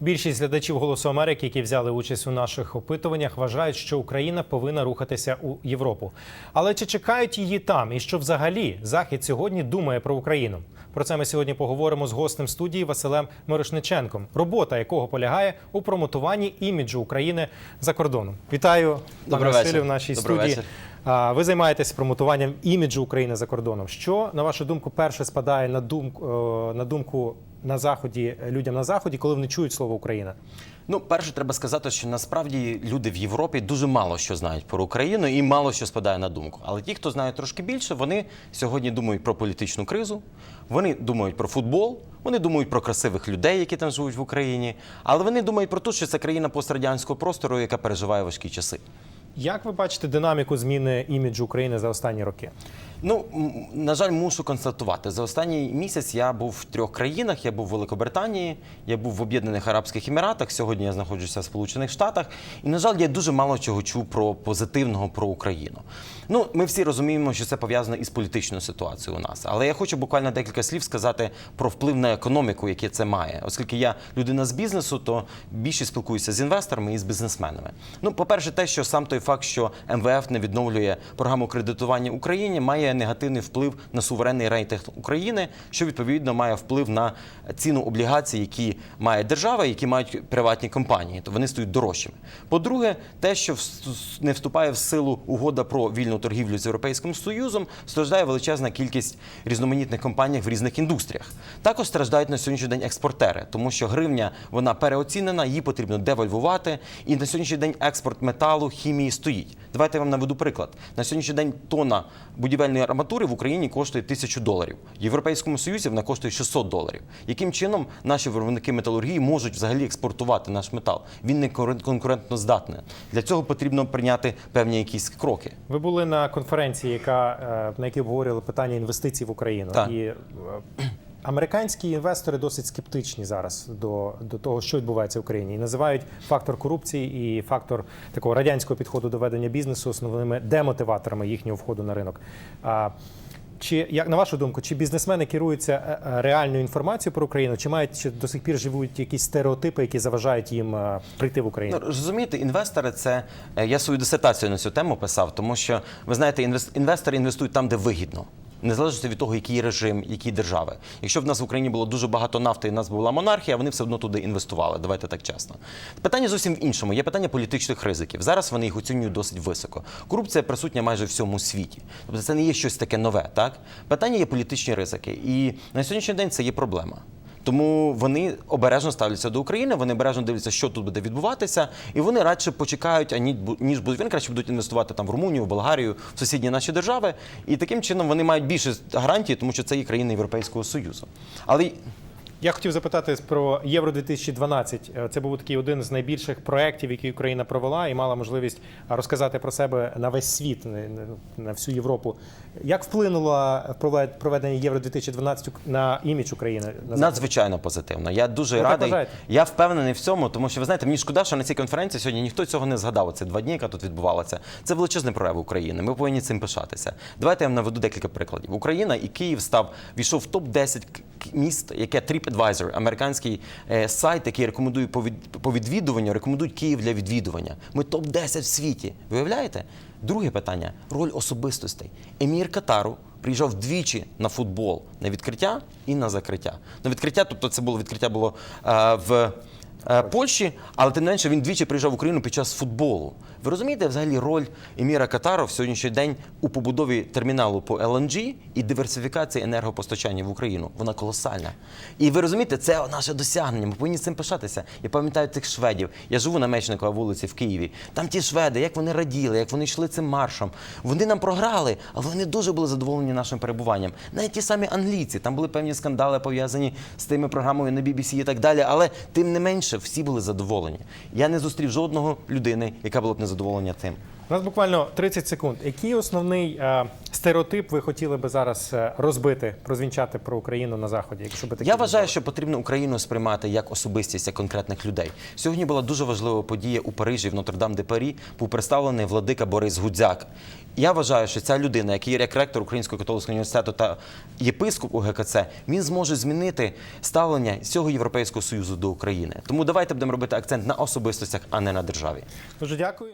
Більшість глядачів Голосу Америки, які взяли участь у наших опитуваннях, вважають, що Україна повинна рухатися у Європу. Але чи чекають її там? І що взагалі Захід сьогодні думає про Україну? Про це ми сьогодні поговоримо з гостем студії Василем Мирошниченком, робота якого полягає у промотуванні іміджу України за кордоном. Вітаю пане Василю в нашій Добрий студії. вечір. Ви займаєтесь промотуванням іміджу України за кордоном. Що на вашу думку перше спадає на думку е, на думку на заході людям на заході, коли вони чують слово Україна? Ну, перше, треба сказати, що насправді люди в Європі дуже мало що знають про Україну і мало що спадає на думку. Але ті, хто знає трошки більше, вони сьогодні думають про політичну кризу, вони думають про футбол, вони думають про красивих людей, які там живуть в Україні. Але вони думають про те, що це країна пострадянського простору, яка переживає важкі часи. Як ви бачите динаміку зміни іміджу України за останні роки? Ну, на жаль, мушу констатувати. За останній місяць я був в трьох країнах. Я був в Великобританії, я був в Об'єднаних Арабських Еміратах. Сьогодні я знаходжуся в Сполучених Штатах. І, на жаль, я дуже мало чого чув про позитивного про Україну. Ну, ми всі розуміємо, що це пов'язано із політичною ситуацією у нас. Але я хочу буквально декілька слів сказати про вплив на економіку, яке це має. Оскільки я людина з бізнесу, то більше спілкуюся з інвесторами і з бізнесменами. Ну, по-перше, те, що сам той факт, що МВФ не відновлює програму кредитування Україні, має негативний вплив на суверенний рейтинг України, що відповідно має вплив на ціну облігацій, які має держава, які мають приватні компанії, то вони стають дорожчими. По-друге, те, що не вступає в силу угода про вільну торгівлю з Європейським Союзом, страждає величезна кількість різноманітних компаній в різних індустріях. Також страждають на сьогоднішній день експортери, тому що гривня вона переоцінена, її потрібно девальвувати. І на сьогоднішній день експорт металу, хімії стоїть. Давайте я вам наведу приклад. На сьогоднішній день тонна будівельної арматури в Україні коштує тисячу доларів. В Європейському Союзі вона коштує 600 доларів. Яким чином наші виробники металургії можуть взагалі експортувати наш метал? Він не конкурентно здатний. Для цього потрібно прийняти певні якісь кроки. Ви були на конференції, яка е, на якій обговорювали питання інвестицій в Україну, Так. і е, американські інвестори досить скептичні зараз до, до того, що відбувається в Україні, і називають фактор корупції і фактор такого радянського підходу до ведення бізнесу основними демотиваторами їхнього входу на ринок. А, чи як на вашу думку, чи бізнесмени керуються е, е, реальною інформацією про Україну, чи мають чи до сих пір живуть якісь стереотипи, які заважають їм е, прийти в Україну? Ну, розумієте, інвестори це я свою дисертацію на цю тему писав, тому що ви знаєте, інвестори інвестують там, де вигідно. Незалежно від того, який режим, які держави. Якщо в нас в Україні було дуже багато нафти, і в нас була монархія, вони все одно туди інвестували. Давайте так чесно. Питання зовсім в іншому. Є питання політичних ризиків. Зараз вони їх оцінюють досить високо. Корупція присутня майже в всьому світі. Тобто це не є щось таке нове. Так питання є політичні ризики, і на сьогоднішній день це є проблема. Тому вони обережно ставляться до України, вони обережно дивляться, що тут буде відбуватися, і вони радше почекають, ані ніж будуть вони краще будуть інвестувати там в Румунію, в Болгарію, в сусідні наші держави. І таким чином вони мають більше гарантії, тому що це є країни Європейського Союзу. Але Я хотів запитати про Євро 2012 Е, Це був такий один з найбільших проєктів, який Україна провела, і мала можливість розказати про себе на весь світ, на- всю Європу. Як вплинуло провед- проведення Євро 2012 на імідж України? на надзвичайно позитивно. Я дуже Ви радий. Я впевнений в цьому, тому що ви знаєте, мені шкода, що на цій конференції сьогодні ніхто цього не згадав. Це два дні, яка тут відбувалася. Це величезний прояв України. Ми повинні цим пишатися. Давайте я вам наведу декілька прикладів. Україна і Київ став війшов в топ 10 к- к- міст, яке TripAdvisor, американський е, сайт, який рекомендує по, від, по відвідуванню, рекомендують Київ для відвідування. Ми топ 10 в світі. Виявляєте? Друге питання роль особистостей. Емір Катару приїжджав двічі на футбол на відкриття і на закриття. На відкриття, тобто це було відкриття було е, в. Е, Польщі, але тим не менше він двічі приїжджав в Україну під час футболу. Ви розумієте взагалі роль Еміра Катару в сьогоднішній день у побудові терміналу по LNG і диверсифікації енергопостачання в Україну? Вона колосальна. І ви розумієте, це наше досягнення. Ми повинні цим пишатися. Я пам'ятаю цих шведів. Я живу на Мечникова вулиці в Києві. Там ті шведи, як вони раділи, як вони йшли цим маршем. Вони нам програли, але вони дуже були задоволені нашим перебуванням. Навіть ті самі англійці, там були певні скандали пов'язані з тими програмами на BBC і так далі. Але тим не менше всі були задоволені. Я не зустрів жодного людини, яка була б незадоволена тим. У нас буквально 30 секунд. Який основний е, стереотип ви хотіли би зараз е, розбити, розвінчати про Україну на заході? Якщо би такі Я вважаю, що потрібно Україну сприймати як особистість, як конкретних людей. Сьогодні була дуже важлива подія у Парижі, в Нотр-Дам де Парі, був представлений владика Борис Гудзяк. Я вважаю, що ця людина, який є як ректор Українського католицького університету та єпископ УГКЦ, він зможе змінити ставлення всього Європейського союзу до України. Тому давайте будемо робити акцент на особистостях, а не на державі. дуже дякую.